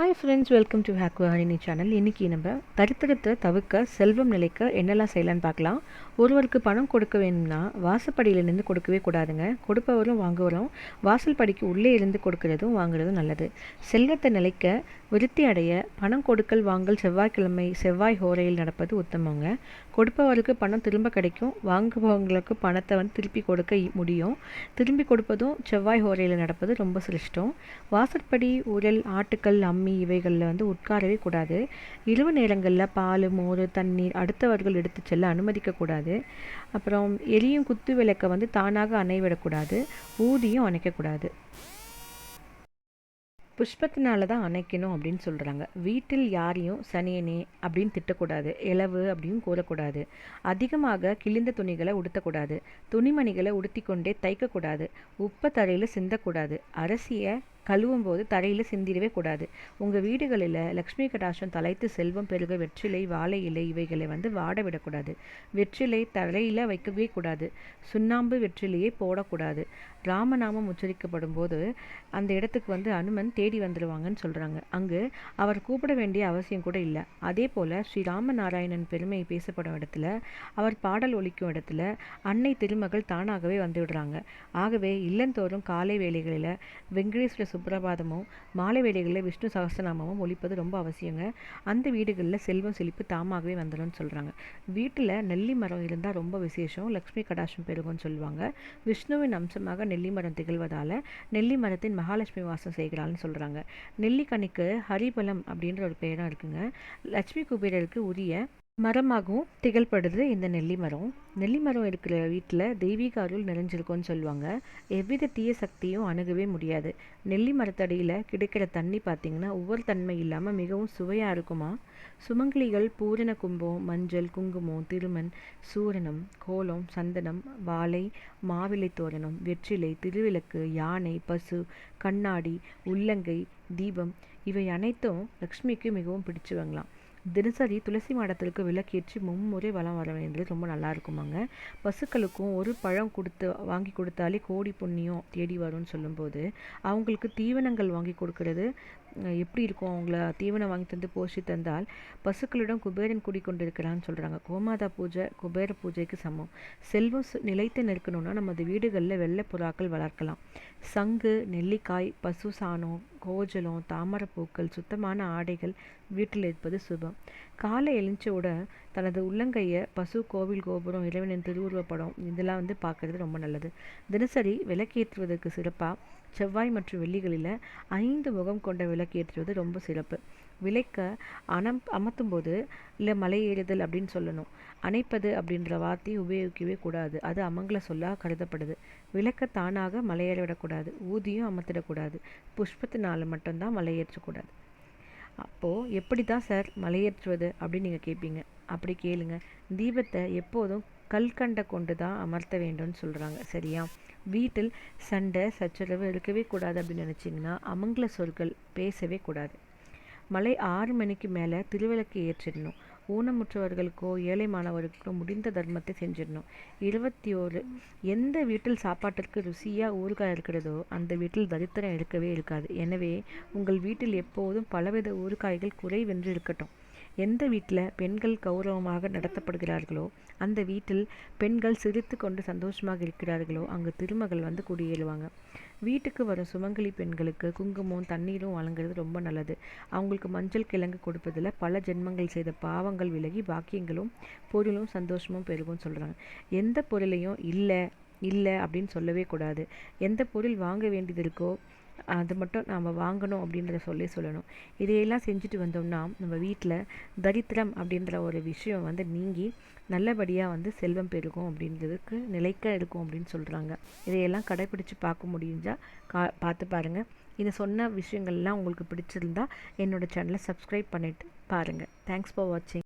Hi friends welcome to ஹாக்குவாரினி channel இன்றைக்கி நம்ம தரித்திரத்தை தவிர்க்க செல்வம் நிலைக்க என்னெல்லாம் செய்யலான்னு பார்க்கலாம். ஒருவருக்கு பணம் கொடுக்க வேணும்னா வாசப்படியில் நின்று கொடுக்கவே கூடாதுங்க. கொடுப்பவரும் வாங்குவரும் வாசல் படிக்கு உள்ளே இருந்து கொடுக்கறதும் வாங்குறதும் நல்லது. செல்வத்தை நிலைக்க விருத்தி அடைய பணம் கொடுக்கல் வாங்கல் செவ்வாய்க்கிழமை செவ்வாய் ஹோரையில் நடப்பது உத்தமங்க. கொடுப்பவருக்கு பணம் திரும்ப கிடைக்கும். வாங்குபவங்களுக்கு பணத்தை வந்து திருப்பி கொடுக்க முடியும். திரும்பி கொடுப்பதும் செவ்வாய் ஹோரையில் நடப்பது ரொம்ப சிரஷ்டம். வாசற்படி உரல் ஆட்டுக்கல் அம்மை இவைகளில் வந்து உட்காரவே கூடாது. இரவு நேரங்களில் பால் மோர் தண்ணீர் அடுத்தவர்கள் எடுத்து செல்ல அனுமதிக்கக்கூடாது. அப்புறம் எரியும் குத்து விளக்கை வந்து தானாக அணைவிடக்கூடாது ஊதியும் அணைக்கக்கூடாது. புஷ்பத்தினால தான் அணைக்கணும் அப்படின்னு சொல்கிறாங்க வீட்டில் யாரையும் சனியனே அப்படின்னு திட்டக்கூடாது. இலவு அப்படின்னு கூறக்கூடாது. அதிகமாக கிழிந்த துணிகளை உடுத்தக்கூடாது. துணிமணிகளை உடுத்திக்கொண்டே தைக்கக்கூடாது. உப்பை தரையில் சிந்தக்கூடாது. அரிசியை கழுவும் போது தரையில் சிந்திடவே கூடாது. உங்கள் வீடுகளில் லக்ஷ்மி கடாஷம் தலைத்து செல்வம் பெருக வெற்றிலை வாழை இலை இவைகளை வந்து வாட விடக்கூடாது. வெற்றிலை தரையில் வைக்கவே கூடாது. சுண்ணாம்பு வெற்றிலையை போடக்கூடாது. ராமநாமம் உச்சரிக்கப்படும் போது அந்த இடத்துக்கு வந்து அனுமன் தேடி வந்துடுவாங்கன்னு சொல்கிறாங்க அங்கு அவர் கூப்பிட வேண்டிய அவசியம் கூட இல்லை. அதே போல் ஸ்ரீ ராமநாராயணன் பெருமை பேசப்படும் இடத்துல அவர் பாடல் ஒழிக்கும் இடத்துல அன்னை திருமகள் தானாகவே வந்து விடுறாங்க. ஆகவே இல்லந்தோறும் காலை வேளைகளில் வெங்கடேஸ்வர சுப்பிரபாதமும் மாலை வேடைகளில் விஷ்ணு சகசநாமமும் ஒழிப்பது ரொம்ப அவசியங்க. அந்த வீடுகளில் செல்வம் செழிப்பு தாமாகவே வந்துடும்னு சொல்கிறாங்க வீட்டில் நெல்லி மரம் இருந்தால் ரொம்ப விசேஷம். லக்ஷ்மி கடாஷம் பெருகும்னு சொல்லுவாங்க. விஷ்ணுவின் அம்சமாக நெல்லி மரம் திகழ்வதால் நெல்லி மரத்தின் மகாலட்சுமி வாசம் செய்கிறாள்னு சொல்கிறாங்க நெல்லிக்கனிக்கு ஹரிபலம் அப்படின்ற ஒரு பெயரும் இருக்குங்க. லட்சுமி குபேரருக்கு உரிய மரமாகவும் திகழ்படுது இந்த நெல்லி மரம். நெல்லி மரம் இருக்கிற வீட்டில் தெய்வீக அருள் நிறைஞ்சிருக்கும்னு சொல்லுவாங்க. எவ்வித தீய சக்தியும் அணுகவே முடியாது. நெல்லி மரத்தடியில் கிடைக்கிற தண்ணி பார்த்தீங்கன்னா ஒவ்வொரு தன்மை இல்லாமல் மிகவும் சுவையாக இருக்குமா. சுமங்கலிகள் பூரண கும்பம் மஞ்சள் குங்குமம் திருமண் சூரணம் கோலம் சந்தனம் வாழை மாவிலை தோரணம் வெற்றிலை திருவிளக்கு யானை பசு கண்ணாடி உள்ளங்கை தீபம் இவை அனைத்தும் லக்ஷ்மிக்கு மிகவும் பிடிச்சவங்களாம் தினசரி துளசி மாடத்திற்கு விளக்கேற்றி மும்முறை வளம் வர வேண்டியது ரொம்ப நல்லா இருக்குமாங்க. பசுக்களுக்கும் ஒரு பழம் கொடுத்து வாங்கி கொடுத்தாலே கோடி புண்ணியம் தேடி வரும்னு சொல்லும்போது அவங்களுக்கு தீவனங்கள் வாங்கி கொடுக்கறது எப்படி இருக்கும்? அவங்கள தீவனம் வாங்கி தந்து போஷி தந்தால் பசுக்களிடம் குபேரன் குடிக்கொண்டிருக்கிறான்னு சொல்கிறாங்க கோமாதா பூஜை குபேர பூஜைக்கு சமம். செல்வம் சு- நிலைத்து நிற்கணும்னா நமது வீடுகளில் வெள்ளை புறாக்கள் வளர்க்கலாம். சங்கு நெல்லிக்காய் பசு சாணம் கோஜலம் தாமரைப்பூக்கள் சுத்தமான ஆடைகள் வீட்டில் இருப்பது சுபம். காலை எழுந்தோட தனது உள்ளங்கையை பசு கோவில் கோபுரம் இறைவனின் திருவுருவப்படம் இதெல்லாம் வந்து பார்க்கறது ரொம்ப நல்லது. தினசரி விளக்கேற்றுவதற்கு சிறப்பாக செவ்வாய் மற்றும் வெள்ளிகளில் ஐந்து முகம் கொண்ட விளக்கேற்றுவது ரொம்ப சிறப்பு. விளக்க அனம் அமர்த்தும் போது இல்லை மலை ஏறுதல் அப்படின்னு சொல்லணும். அணைப்பது அப்படின்ற வார்த்தையை உபயோகிக்கவே கூடாது. அது அமங்கல சொல்லாக கருதப்படுது. விளக்க தானாக மலையேற விடக்கூடாது. ஊதியும் அமர்த்திடக்கூடாது. புஷ்பத்தினால் மட்டும்தான் மலையேற்றக்கூடாது அப்போது எப்படி தான் சார் மலையேற்றுவது அப்படின்னு நீங்கள் கேட்பீங்க அப்படி கேளுங்க. தீபத்தை எப்போதும் கல்கண்டை கொண்டு தான் அமர்த்த வேண்டும்னு சொல்கிறாங்க சரியா? வீட்டில் சண்டை சச்சரவு இருக்கவே கூடாது அப்படின்னு நினச்சிங்கன்னா அமங்கல சொற்கள் பேசவே கூடாது. மலை ஆறு மணிக்கு மேலே திருவிளக்கு ஏற்றிடணும். ஊனமுற்றவர்களுக்கோ ஏழை மாணவர்களுக்கோ முடிந்த தர்மத்தை செஞ்சிடணும். இருபத்தி ஓரு எந்த வீட்டில் சாப்பாட்டிற்கு ருசியாக ஊறுகாய் இருக்கிறதோ அந்த வீட்டில் தரித்திரம் இருக்கவே இருக்காது. எனவே உங்கள் வீட்டில் எப்போதும் பலவித ஊறுகாய்கள் குறைவென்று இருக்கட்டும். எந்த வீட்டில் பெண்கள் கௌரவமாக நடத்தப்படுகிறார்களோ அந்த வீட்டில் பெண்கள் சிரித்து கொண்டு சந்தோஷமாக இருக்கிறார்களோ அங்கு திருமகள் வந்து குடியேறுவாங்க. வீட்டுக்கு வரும் சுமங்கலி பெண்களுக்கு குங்குமம் தண்ணீரும் வழங்குறது ரொம்ப நல்லது. அவங்களுக்கு மஞ்சள் கிழங்கு கொடுப்பதில் பல ஜென்மங்கள் செய்த பாவங்கள் விலகி பாக்கியங்களும் பொருளும் சந்தோஷமும் பெருகும்னு சொல்கிறாங்க எந்த பொருளையும் இல்லை இல்லை அப்படின்னு சொல்லவே கூடாது. எந்த பொருள் வாங்க வேண்டியது இருக்கோ அது மட்டும் நாம் வாங்கணும் அப்படின்றத சொல்லி சொல்லணும். இதையெல்லாம் செஞ்சுட்டு வந்தோம்னா நம்ம வீட்டில் தரித்திரம் அப்படின்ற ஒரு விஷயம் வந்து நீங்கி நல்லபடியாக வந்து செல்வம் பெருகும் அப்படின்றதுக்கு நிலைக்க இருக்கும் அப்படின்னு சொல்கிறாங்க இதையெல்லாம் கடைப்பிடிச்சு பார்க்க முடிஞ்சால் கா பார்த்து பாருங்கள் இதை சொன்ன விஷயங்கள்லாம் உங்களுக்கு பிடிச்சிருந்தா என்னோட சேனலை சப்ஸ்கிரைப் பண்ணிவிட்டு பாருங்கள் தேங்க்ஸ் ஃபார் வாட்சிங்